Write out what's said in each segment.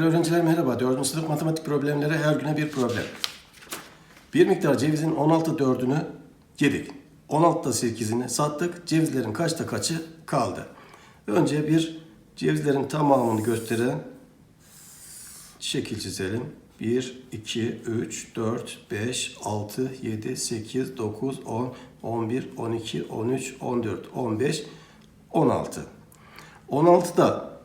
Değerli öğrenciler merhaba. 4. sınıf matematik problemleri her güne bir problem. Bir miktar cevizin 16 dördünü yedik. 16'da 8'ini sattık. Cevizlerin kaçta kaçı kaldı? Önce bir cevizlerin tamamını gösteren şekil çizelim. 1, 2, 3, 4, 5, 6, 7, 8, 9, 10, 11, 12, 13, 14, 15, 16. 16'da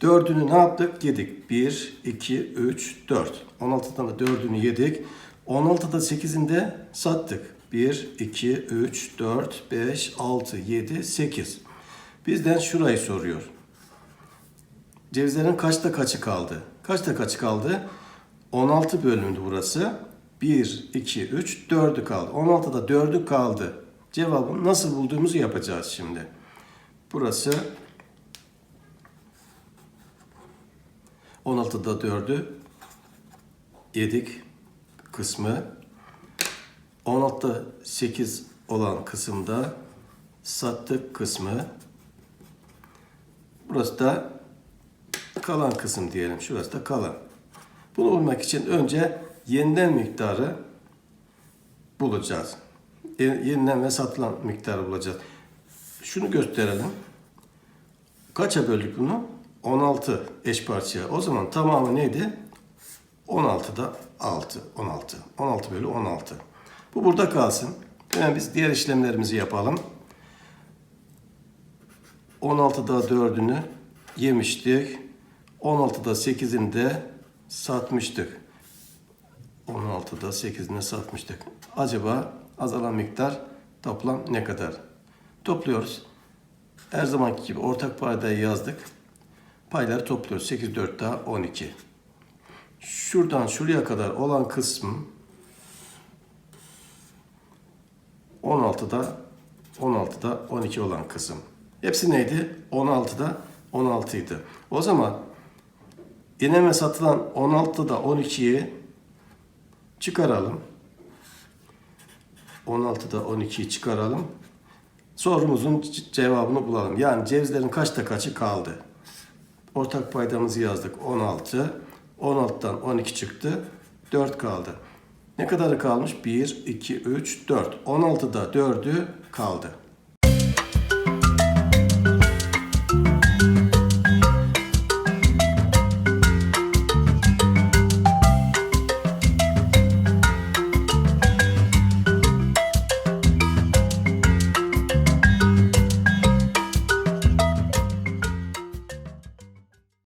Dördünü ne yaptık? Yedik. 1, 2, 3, 4. 16'dan da dördünü yedik. 16'da 8'ini de sattık. 1, 2, 3, 4, 5, 6, 7, 8. Bizden şurayı soruyor. Cevizlerin kaçta kaçı kaldı? Kaçta kaçı kaldı? 16 bölümdü burası. 1, 2, 3, 4'ü kaldı. 16'da 4'ü kaldı. Cevabını nasıl bulduğumuzu yapacağız şimdi. Burası 16'da 4'ü yedik kısmı. 16'da 8 olan kısımda sattık kısmı. Burası da kalan kısım diyelim. Şurası da kalan. Bunu bulmak için önce yeniden miktarı bulacağız. E, Yeniden ve satılan miktarı bulacağız. Şunu gösterelim. Kaça böldük bunu? 16 eş parçaya. O zaman tamamı neydi? 16'da 6. 16. 16 bölü 16. Bu burada kalsın. Hemen biz diğer işlemlerimizi yapalım. 16'da 4'ünü yemiştik. 16'da 8'ini de satmıştık. 16'da 8'ini satmıştık. Acaba azalan miktar toplam ne kadar? Topluyoruz. Her zamanki gibi ortak paydayı yazdık. Payları topluyoruz. 8, 4 daha 12. Şuradan şuraya kadar olan kısım 16'da 16'da 12 olan kısım. Hepsi neydi? 16'da 16 idi. O zaman yeneme satılan 16'da 12'yi çıkaralım. 16'da 12'yi çıkaralım. Sorumuzun cevabını bulalım. Yani cevizlerin kaçta kaçı kaldı? Ortak paydamızı yazdık 16. 16'dan 12 çıktı. 4 kaldı. Ne kadarı kalmış? 1, 2, 3, 4. 16'da 4'ü kaldı.